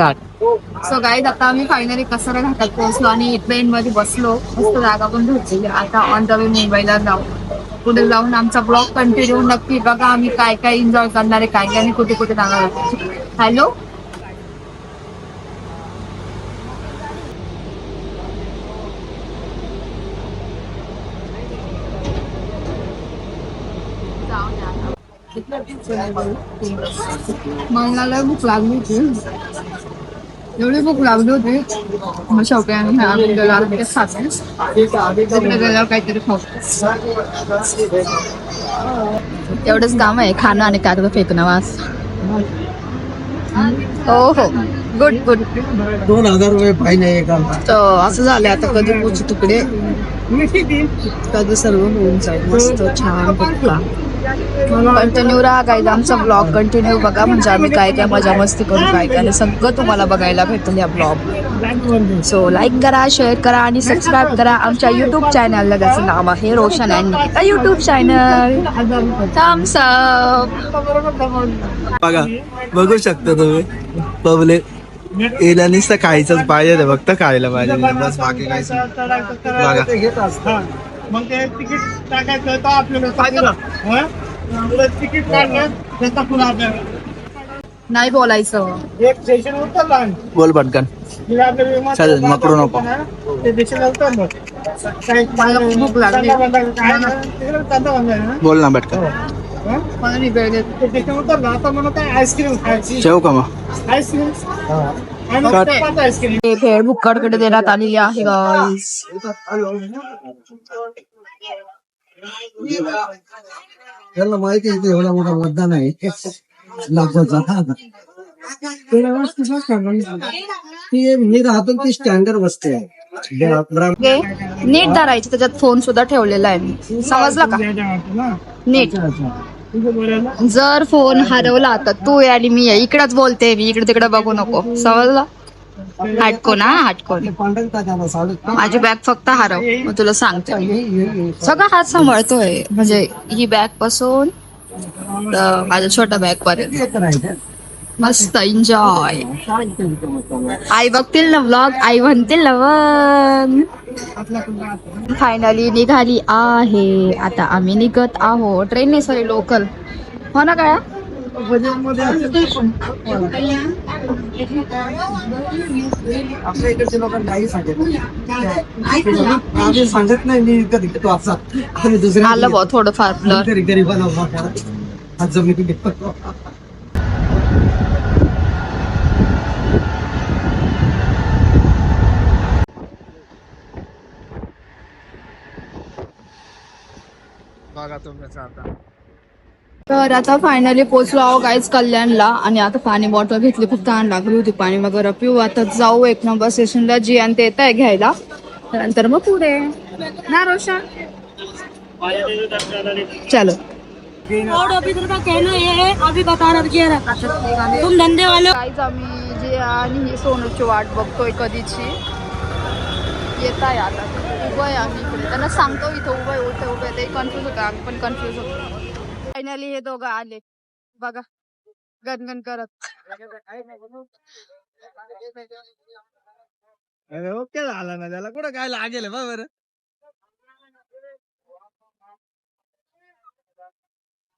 So guys आता आम्ही finally Kasara घाटात पोहोचलो आणि ट्रेन मध्ये बसलो. मस्त जागा पण भेटली आता ऑन द वे मुंबईला जाऊ. पुढे जाऊन आमचा ब्लॉग कंटिन्यू नक्की बघा आम्ही काय काय एन्जॉय करणार आहे काय काय आणि कुठे कुठे जाणार हॅलो मला भूक लागली होती. एवढी भूक लागली होती. मग शेवटी आम्ही आम्ही गेलो आम्ही ते खातो तिकडे गेल्यावर काहीतरी खाऊ. तेवढंच काम आहे खाणं आणि कागद फेकणं वास हो हो. गुड गुड दोन हजार रुपये तर असं झालं आता कधी पोचू तिकडे? कधी सर्व होऊन जाईल. मस्त छान पक्का. कंटिन्यू राहा काय आमचा ब्लॉग कंटिन्यू बघा. म्हणजे आम्ही काय काय मजा मस्ती करू काय काय सगळं तुम्हाला बघायला भेटेल या ब्लॉग सो लाईक करा शेअर करा आणि सबस्क्राईब करा. आमच्या युट्यूब चॅनलला त्याचं नाव आहे Roshan and Nikita YouTube channel thumbs up बघा बघू शकता तुम्ही. पब्लिक येला नुसतं खायचंच पाहिजे ते फक्त खायला पाहिजे. बस बाकी काय बघा. मग ते तिकीट टाकायचं तर आपल्याला. हं? तिकीट काढलं त्याचा पुन्हा आपल्याला नाही बोलायचं. एक स्टेशन उतरलं आम्ही. बोल पटकन. तिला विमान चालेल, मकरू नको. ते स्टेशन उतरलं काही मला भूक लागली. कांदा बंदा काय ना, तिकडे कांदा बंदा आहे ना. बोल ना पटकन. हं? मला नाही वेळ देत. ते स्टेशन उतरलं आता म्हणून काय आईस्क्रीम खायची. ठेवू का मग? आईस्क्रीम आणि Cut. पाच आईस्क्रीम हे भेळ भुक्कडकडे देण्यात आलेली आहे गाईस त्याला माहिती आहे ते एवढा मोठा मतदान आहे. लाखोचा मी राहतो ती स्टँडर्ड वस्ती आहे. नीट धरायची त्याच्यात फोन सुद्धा ठेवलेला आहे मी. समजला का? नीट. जर फोन हरवला तर तू आणि मी इकडेच बोलते मी इकडे तिकडे बघू नको. समजला? हटको ना हटको माझी बॅग फक्त हरव मग तुला सांगते. सगळा हात सांभाळतोय. म्हणजे ही बॅगपासून माझ्या छोट्या बॅग पर्यंत. मस्त एन्जॉय आई बघतील ना व्लॉग आई म्हणतील ना मग फायनली निघाली आहे. आता आम्ही निघत आहोत. ट्रेनने सॉरी लोकल हो ना काय आपल्या इकडच्या लोकांना काही सांगत आम्ही सांगत नाही मी कधी तो असा. आणि दुसऱ्या आलं बा थोडंफार तरी गरीबाला आज जमिनी घेतो. बघा तुम्ही आता. तर आता फायनली पोहोचलो आहो गाईज कल्याणला आणि आता पाणी बॉटल घेतली. फक्त आण लागली होती पाणी वगैरे पिऊ आता जाऊ एक नंबर स्टेशनला जी आणि ते येत आहे घ्यायला. नंतर मग पुढे. ना रोशन चलो. और अभी तेरे का कहना ये है अभी बता रहा तुम धंधे वाले गाईज आम्ही जे आणि ही सोनूची वाट बघतोय कधीची. येत आहे आता. उभं आहे आम्ही इकडे. त्यांना सांगतो इथं उभं आहे उभं उभं आहे. ते कन्फ्युज होतं आम्ही पण कन्फ्युज होतो फायनली हे दोघं आले. बघा गणगण करत. अरे ओके झाला ना त्याला. कुठं काय लागेल बा बरं?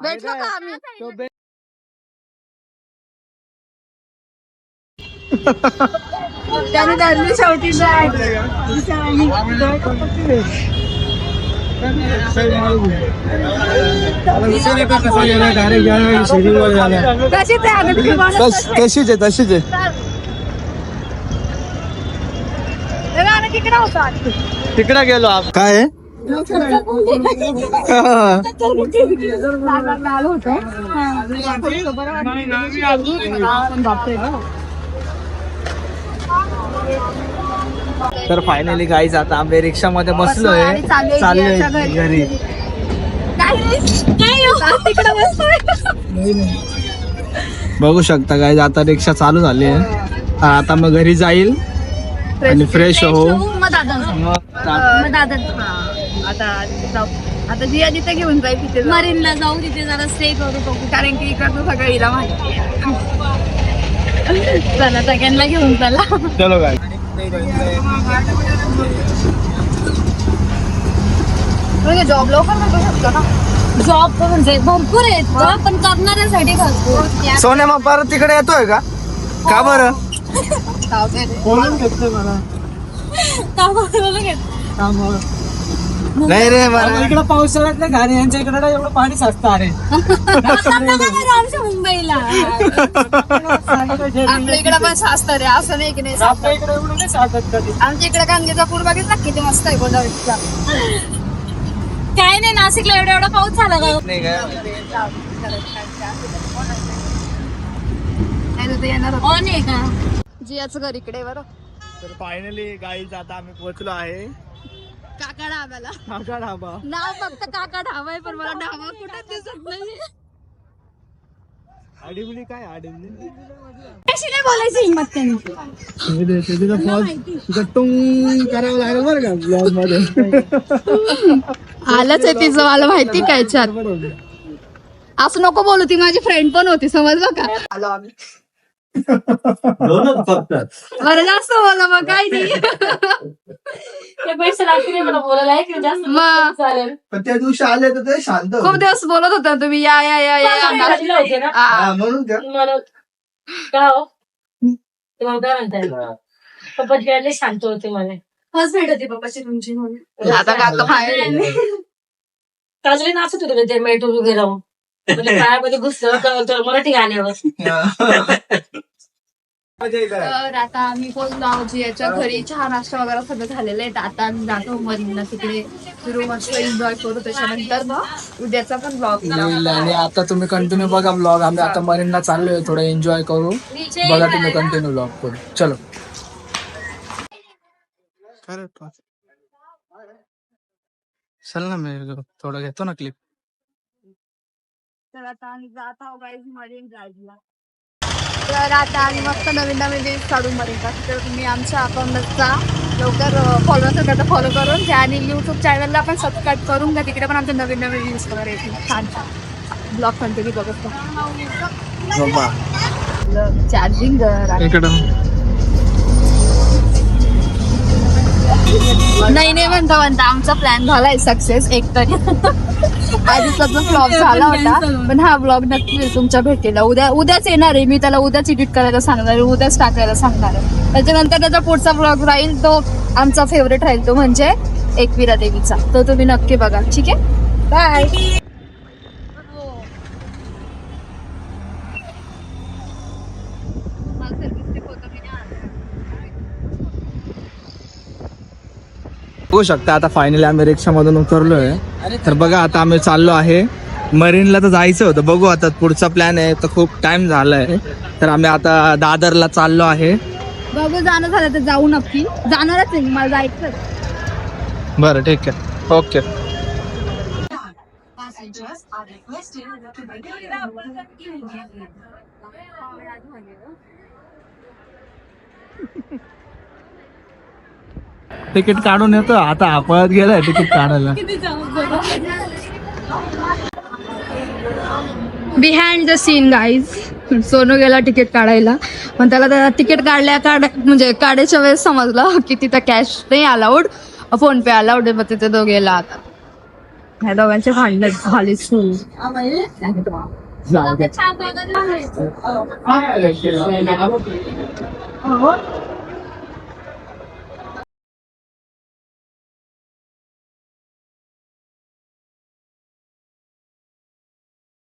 भेटलो का आम्ही? त्याने धरली शेवटी आहे अगं तुम्ही बोला. तशीच आहे तशीच आहे हे गाणं तिकडं होतं आधी. तिकडे गेलो आप काय आहे? लाल- लाल होतं. तर फायनली गाईज आता आम्ही रिक्षा मध्ये बसलोय. चाललोय घरी. हो? बघू शकता गाईज आता रिक्षा चालू झाली आहे. आता मग घरी जाईल. आणि फ्रेश हो. आता जिया तिथे घेऊन जाईल तिथे. मरीनला जाऊ तिथे जरा स्टे करू बघू. कारण की इकडचं सगळं हिला माहिती. चला सगळ्यांना घेऊन चला. चलो काय जॉब लवकर शकतो ना? जॉब म्हणजे भरपूर आहेत जॉब पण करणाऱ्यासाठी भरपूर. सोन्या मग परत तिकडे येतोय का? का बरं? बोलून घेतलं मला? कामावर घेत नाही रे मला इकडे पावसाळ्यात नाही घाणी यांच्या इकडे एवढं पाणी साचतं अरे. आमच्या मुंबईला. इकडे पण शास्त्र आहे असं नाही की नाही आमच्या इकडे कांद्याचा पूर बघितला किती मस्त आहे गोदावरीचा. काय नाही नाशिकला एवढा एवढा पाऊस झाला का नाही तर येणार होतं. ऑन आहे का? जियाचं घर इकडे आहे बरं. तर फायनली गाईज आता आम्ही पोहोचलो आहे. काका ढाब्याला. काका ढाबा. नाव फक्त काका ढाबा आहे पण मला ढाबा कुठे दिसत नाही आडिबली काय? आडिबली कशी नाही बोलायची हिंमत त्यांनी तिथं फॉल गट्टून करावं लागेल बरं का ब्लॉगमध्ये. आलंच आहे तिचं मला माहिती काय याच्यात. असं नको बोलू ती माझी फ्रेंड पण होती समजलं का? आलो आम्ही. दोनच फक्त. बरं जास्त बोला मग काय नाही. ते पैसे लागतील मला बोलायला आहे की जास्त मग चालेल. पण त्या दिवशी आले तर ते शांत खूप होते. दिवस बोलत होता तुम्ही या या या या होते ना? हा, म्हणून का? मला का हो? तुम्हाला काय म्हणताय? पप्पाची वेळेला शांत होते मला फर्स्ट भेट होती पप्पाची तुमची म्हणून. आता काका बाहेर? काजली नाचत होते ते मेट्रो वगैरे राहून म्हणजे पायामध्ये घुसलं तर- तर मराठी गाण्यावर. तर आता आम्ही पोहोचलो आहोत याच्या घरी चहा नाश्ता वगैरे सगळं झालेलं आहे. तर आता आम्ही जातो मरीनला तिकडे. फिरू मस्त एन्जॉय करू. त्याच्यानंतर मग उद्याचा पण ब्लॉग आणि आता तुम्ही कंटिन्यू बघा ब्लॉग आम्ही आता मरीनला चाललोय. थोडं एन्जॉय करू. बघा तुम्ही कंटिन्यू ब्लॉग करू. चलो. चल ना मी थोडं घेतो ना क्लिप तर आता आम्ही जात आहोत मरीन ड्राईव्हला तर आता आम्ही मस्त नवीन नवीन रील्स काढून का तर तुम्ही आमच्या अकाउंटचा लवकर फॉलो असेल तर फॉलो करून घ्या आणि यूट्यूब चॅनलला पण सबस्क्राईब करून घ्या. तिकडे पण आमचे नवीन नवीन रील्स वगैरे येतील. छान छान. ब्लॉग कंटिन्यू बघत चार्जिंग नाही नाही म्हणता म्हणता. आमचा प्लॅन झालाय सक्सेस एक तरी. आधीचा जो ब्लॉग झाला होता. पण हा ब्लॉग नक्की तुमच्या भेटीला. उद्या उद्याच येणार आहे. मी त्याला उद्याच एडिट करायला सांगणार आहे. उद्याच टाकायला सांगणार आहे. त्याच्यानंतर त्याचा पुढचा ब्लॉग राहील तो आमचा फेवरेट राहील तो म्हणजे एकविरा देवीचा. तो तुम्ही नक्की बघा. ठीक आहे? बाय बघू शकता आता फायनली आम्ही रिक्षामधून उतरलोय. तर बघा आता आम्ही चाललो आहे. मरीनला तर जायचं होतं. बघू आता पुढचा प्लॅन आहे. तर खूप टाइम झालाय. तर आम्ही आता दादरला चाललो आहे. बघू जाणं झालं तर जाऊ नक्की. जाणारच आहे. मला जायचं बरं ठीक आहे. ओके तिकीट काढून येतो. आता पळत गेलाय तिकीट काढायला. Behind the scene guys Sonu गेला तिकीट काढायला. पण त्याला त्या तिकीट काढल्या काढ म्हणजे काढायच्या वेळेस समजलं की तिथं कॅश नाही अलाउड फोन पे अलाउड आहे मग तिथे तो गेला आता. ह्या दोघांचे भांडण झाली सुरू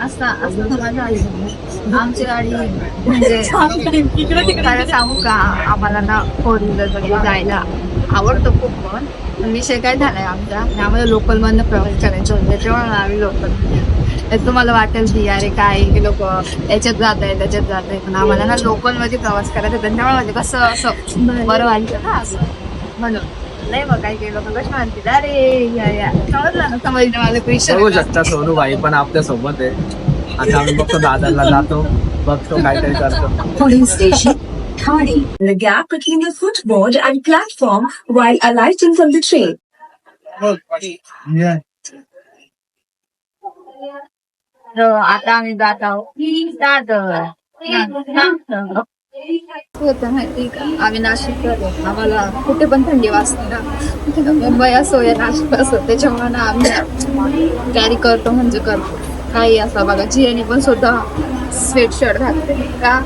असा असं समाज आहे आमची गाडी म्हणजे सांगू का आम्हाला ना फोर व्हीलर वगैरे जायला आवडतो खूप पण. पण विषय काय झालाय आमचा? की आम्हाला लोकल मधनं प्रवास करायचा होता. त्याच्यामुळे आम्ही लोकल तुम्हाला वाटेल की अरे काय हे लोक याच्यात जात आहे त्याच्यात जात आहे पण आम्हाला ना लोकलमध्ये प्रवास करायचा. त्याच्यामुळे म्हणजे कसं असं बरं. वाटतं ना असं. म्हणून. नाही मग काही काही लोक कशी म्हणतील अरे या या समजलं ना समजलं माझं बघू क्वेश्चन शकता सोनू भाई पण आपल्यासोबत आहे. आता आम्ही बघतो दादरला जातो बघतो काय काय करतो. Polling station, Thane. The gap between the footboard and platform while alighting from the train. आता आम्ही जात आहोत दादर होतं माहिती का आम्ही नाशिक आम्हाला कुठे पण थंडी वाजते ना. मुंबई असो या नाशिक असो त्याच्यामुळे ना आम्ही कॅरी करतो म्हणजे करतो. काही असं बघा जियानी पण स्वतः स्वेटशर्ट घालते. का?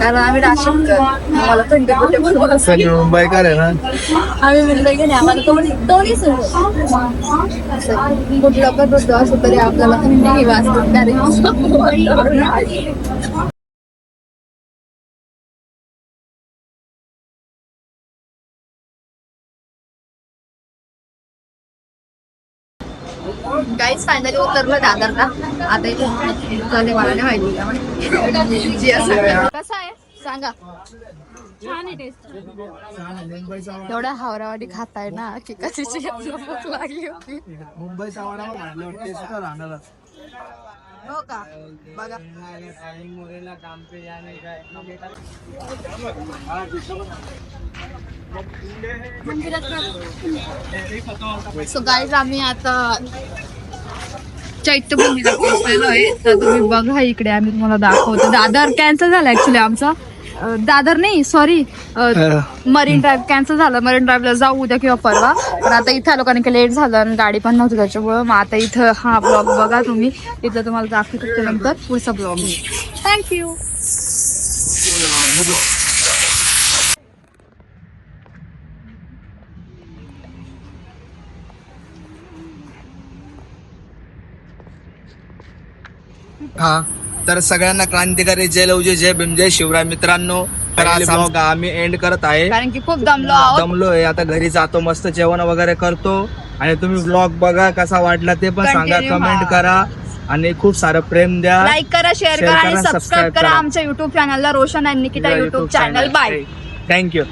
कारण आम्ही नाशिक आम्हाला थंडी कुठे पण वाजते. सगळे मुंबईकर आहे ना? आम्ही मुंबई गेले आम्हाला दोन्ही दोन्ही सवय असं कुठलं पण ऋतू असो तरी आपल्याला थंडी वाजते. कारण काहीच फायनली उतरलं दादरला. आता इथे मला नाही माहिती. जी असं. कसा आहे? सांगा. छान आहे टेस्ट एवढ्या हावरावाडी खाताय ना की कशीची भूक लागली होती. मुंबईचा हो का? बघा. सो गाईज आम्ही आता चैत्यभूमीला पोहोचलेलो आहे. तर तुम्ही बघा इकडे आम्ही तुम्हाला दाखवतो. दादर कॅन्सल झाला ऍक्च्युली आमचा. अं, दादर नाही सॉरी मरीन ड्राईव्ह कॅन्सल झालं. मरीन ड्राईव्हला जाऊ उद्या किंवा परवा. पण आता इथं लोकांनी काही लेट झालं आणि गाडी पण नव्हती त्याच्यामुळं. मग आता इथं हा ब्लॉग बघा तुम्ही. इथं तुम्हाला दाखवतो त्याच्यानंतर पुढचा ब्लॉग थँक्यू हा. तर सगळ्यांना क्रांतिकारी जय लवजी जय भीम जय शिवराय मित्रांनो. तर आज आम्ही एंड करत आहे. कारण की खूप दमलो आहोत. दमलोय. आता घरी जातो मस्त जेवण वगैरे करतो. आणि तुम्ही ब्लॉग बघा कसा वाटला ते पण सांगा Continue, कमेंट हा. करा. आणि खूप सारं प्रेम द्या. लाईक करा शेअर Share करा करा, आणि सबस्क्राईब subscribe करा करा. आमच्या युट्यूब चॅनलला रोशन आणि Nikita YouTube channel bye thank you